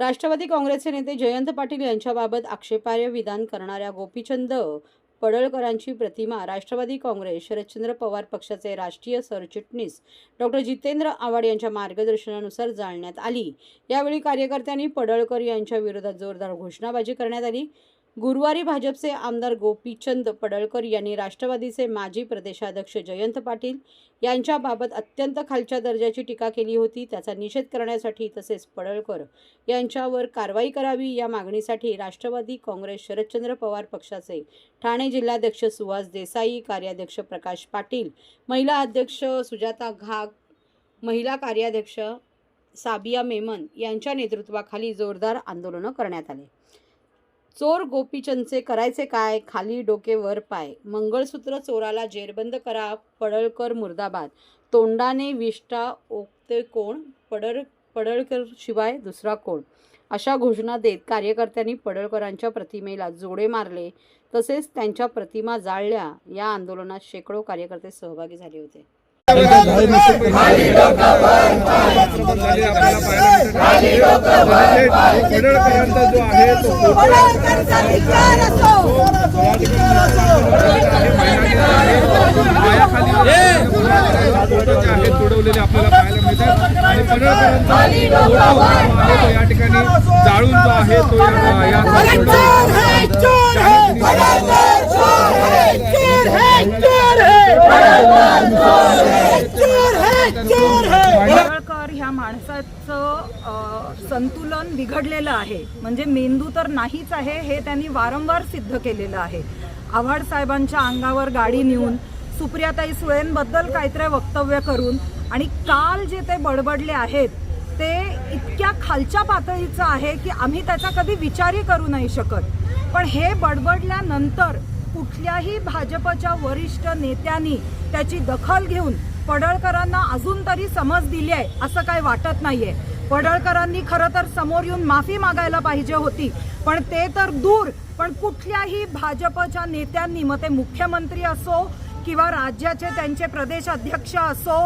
राष्ट्रवादी काँग्रेसचे नेते जयंत पाटील यांच्याबाबत आक्षेपार्ह विधान करणाऱ्या गोपीचंद पडळकरांची प्रतिमा राष्ट्रवादी काँग्रेस शरदचंद्र पवार पक्षाचे राष्ट्रीय सरचिटणीस डॉक्टर जितेंद्र आव्हाड यांच्या मार्गदर्शनानुसार जाळण्यात आली. यावेळी कार्यकर्त्यांनी पडळकर यांच्या विरोधात जोरदार घोषणाबाजी करण्यात आली. गुरुवारी भाजपचे आमदार गोपीचंद पडळकर यांनी राष्ट्रवादीचे माजी प्रदेशाध्यक्ष जयंत पाटील यांच्याबाबत अत्यंत खालच्या दर्जाची टीका केली होती. त्याचा निषेध करण्यासाठी तसेच पडळकर यांच्यावर कारवाई करावी या मागणीसाठी राष्ट्रवादी काँग्रेस शरदचंद्र पवार पक्षाचे ठाणे जिल्हाध्यक्ष सुहास देसाई कार्याध्यक्ष प्रकाश पाटील महिला अध्यक्ष सुजाता घाग महिला कार्याध्यक्ष साबिया मेमन यांच्या नेतृत्वाखाली जोरदार आंदोलनं करण्यात आले. चोर गोपीचंदचे करायचे काय? खाली डोके वर पाय. मंगळसूत्र चोराला जेरबंद करा पडळकर मुर्दाबाद. तोंडाने विष्टा ओकते कोण? पडळ पडळकर शिवाय दुसरा कोण? अशा घोषणा देत कार्यकर्त्यांनी पडळकरांच्या प्रतिमेला जोडे मारले. तसेच त्यांच्या प्रतिमा जाळल्या. या आंदोलनात शेकडो कार्यकर्ते सहभागी झाले होते. पडळकरांचा जो आहे तो आहेत तुडवलेले आपल्याला पाहायला मिळतात आणि पडळकरांचा या ठिकाणी जाळून जो आहे तो या- या चोर है, चोर है, पडळकर चोर है, चोर है, चोर है. चोर है, चोर है. पडळकर त्याचं संतुलन बिघडलेलं आहे. म्हणजे मेंदू तर नाहीच आहे हे त्यांनी वारंवार सिद्ध केलेलं आहे. आव्हाड साहेबांच्या अंगावर गाडी नेऊन सुप्रियाताई सुळेंबद्दल काहीतरी वक्तव्य करून आणि काल जे ते बडबडले आहेत ते इतक्या खालच्या पातळीचं आहे की आम्ही त्याचा कधी विचारही करू नाही शकत. पण हे बडबडल्यानंतर कुठल्याही भाजपच्या वरिष्ठ नेत्यांनी त्याची दखल घेऊन पडळकरांना अजून तरी समज दिली आहे असं काही वाटत नाहीये. पडळकरांनी खरं तर समोर येऊन माफी मागायला पाहिजे होती पण ते तर दूर. पण कुठल्याही भाजपच्या नेत्यांनी मग ते मुख्यमंत्री असो किंवा राज्याचे त्यांचे प्रदेश अध्यक्ष असो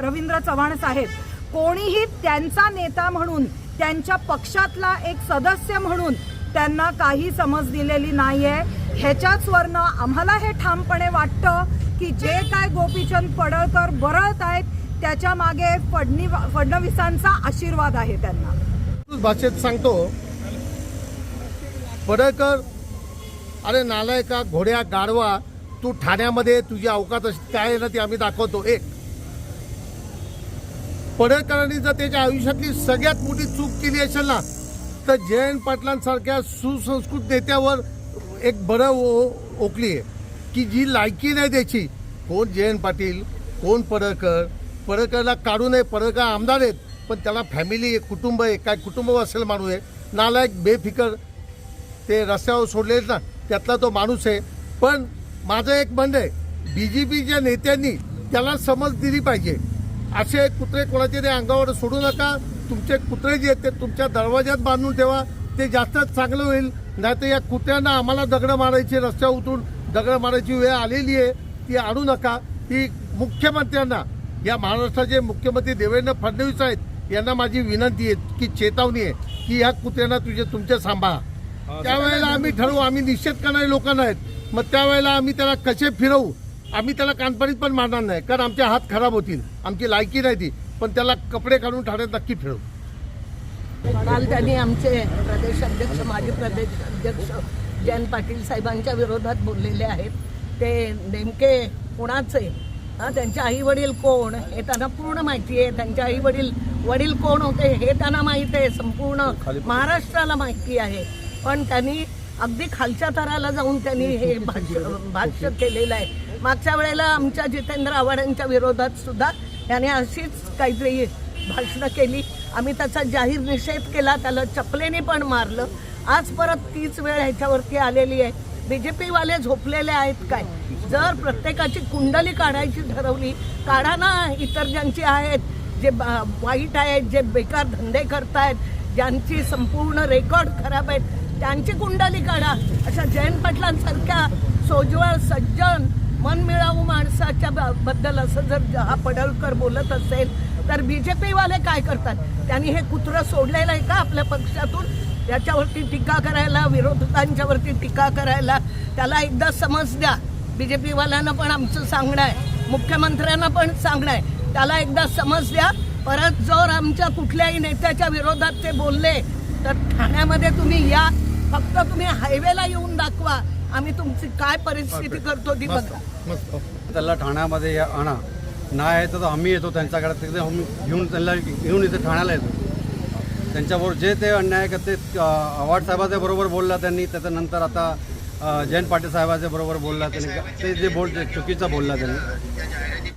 रवींद्र चव्हाण साहेब कोणीही त्यांचा नेता म्हणून त्यांच्या पक्षातला एक सदस्य म्हणून त्यांना काही समज दिलेली नाही आहे वरनं आम्हाला हे ठामपणे वाटतं की जे काय गोपीचंद पडळकर बरळत आहेत त्याच्यामागे फडणी फडणवीसांचा आशीर्वाद आहे त्यांना. भाषेत सांगतो पडळकर अरे नालायका घोड्या गाढवा तू ठाण्यामध्ये तुझी अवकात अशी काय ना ती आम्ही दाखवतो. एक पडळकरांनी जर त्याच्या आयुष्यातली सगळ्यात मोठी चूक केली असेल ना तर जयंत पाटलांसारख्या सुसंस्कृत नेत्यावर एक बरं ओ ओकली आहे की जी लायकी नाही द्यायची. कोण जयंत पाटील कोण परळकर परळकरला काढू नये परळकर आमदार आहेत पण त्याला फॅमिली आहे कुटुंब आहे काय कुटुंब असेल माणूस आहे नालायक बेफिकर ते रस्त्यावर सोडले ना त्यातला तो माणूस आहे. पण माझं एक म्हणणं आहे बी जे पीच्या नेत्यांनी त्याला समज दिली पाहिजे. असे कुत्रे कोणाचे ते अंगावर सोडू नका तुमचे कुत्रे जे आहेत ते तुमच्या दरवाज्यात बांधून ठेवा ते जास्त चांगलं होईल. नाही तर या कुत्र्यांना आम्हाला दगडं मारायची रस्त्यावर उतरून दगडं मारायची वेळ आलेली आहे. ती आणू नका. ही मुख्यमंत्र्यांना या महाराष्ट्राचे मुख्यमंत्री देवेंद्र फडणवीस आहेत यांना माझी विनंती आहे की चेतावणी आहे की ह्या कुत्र्यांना तुझे तुमचे सांभाळा. त्यावेळेला आम्ही ठरवू आम्ही निषेध करणारे लोक नाहीत मग त्यावेळेला आम्ही त्याला कसे फिरवू? आम्ही त्याला कानपणीत पण मारणार नाही कारण आमचे हात खराब होतील. आमची लायकी नाही ती. पण त्याला कपडे काढून ठाण्यात नक्की फिरवू. काल त्यांनी आमचे प्रदेश अध्यक्ष माजी प्रदेश अध्यक्ष जयंत पाटील साहेबांच्या विरोधात बोललेले आहेत. ते नेमके कोणाचे? हा त्यांचे आई वडील कोण? हे त्यांना पूर्ण माहिती आहे. त्यांचे आई वडील वडील कोण होते हे त्यांना माहिती आहे. संपूर्ण महाराष्ट्राला माहिती आहे. पण त्यांनी अगदी खालच्या थराला जाऊन त्यांनी हे भाष्य भाष्य केलेलं आहे. मागच्या वेळेला आमच्या जितेंद्र आव्हाडांच्या विरोधात सुद्धा त्यांनी अशीच काहीतरी भाषणं केली. आम्ही त्याचा जाहीर निषेध केला त्याला चपलेने पण मारलं. आज परत तीच वेळ ह्याच्यावरती आलेली आहे. बी जे पीवाले झोपलेले आहेत काय? जर प्रत्येकाची कुंडली काढायची ठरवली काढा ना इतर ज्यांची आहेत जे बा- वाईट आहेत जे बेकार धंदे करतायत ज्यांची संपूर्ण रेकॉर्ड खराब आहेत त्यांची कुंडली काढा. अशा जयंत पाटलांसारख्या सोज्वळ सज्जन मनमिळावू माणसाच्या ब- बद्दल असं जर हा पडळकर बोलत असेल तर बी जे पीवाले काय करतात? त्यांनी हे कुत्रं सोडलेलं आहे का आपल्या पक्षातून? त्याच्यावरती टीका करायला विरोधकांच्यावरती टीका करायला. त्याला एकदा समज द्या. बी जे पीवाल्यांना पण आमचं सांगणं आहे. मुख्यमंत्र्यांना पण सांगणं आहे. त्याला एकदा समज द्या. परत जर आमच्या कुठल्याही नेत्याच्या विरोधात ते बोलले तर ठाण्यामध्ये तुम्ही या. फक्त तुम्ही हायवेला येऊन दाखवा. आम्ही तुमची काय परिस्थिती करतो ती बघा. त्याला ठाण्यामध्ये या- आणा. नाही आहे तर आम्ही येतो त्यांच्याकडे. तिथे आम्ही घेऊन त्यांना घेऊन इथे ठाण्याला येतो. त्यांच्याबरोबर जे ते अन्याय करते ते आव्हाड साहेबाच्या बरोबर बोलला त्यांनी. त्याच्यानंतर आता जयंत पाटील साहेबाच्या बरोबर बोलला त्यांनी. ते जे बोल चुकीचं बोलला त्यांनी.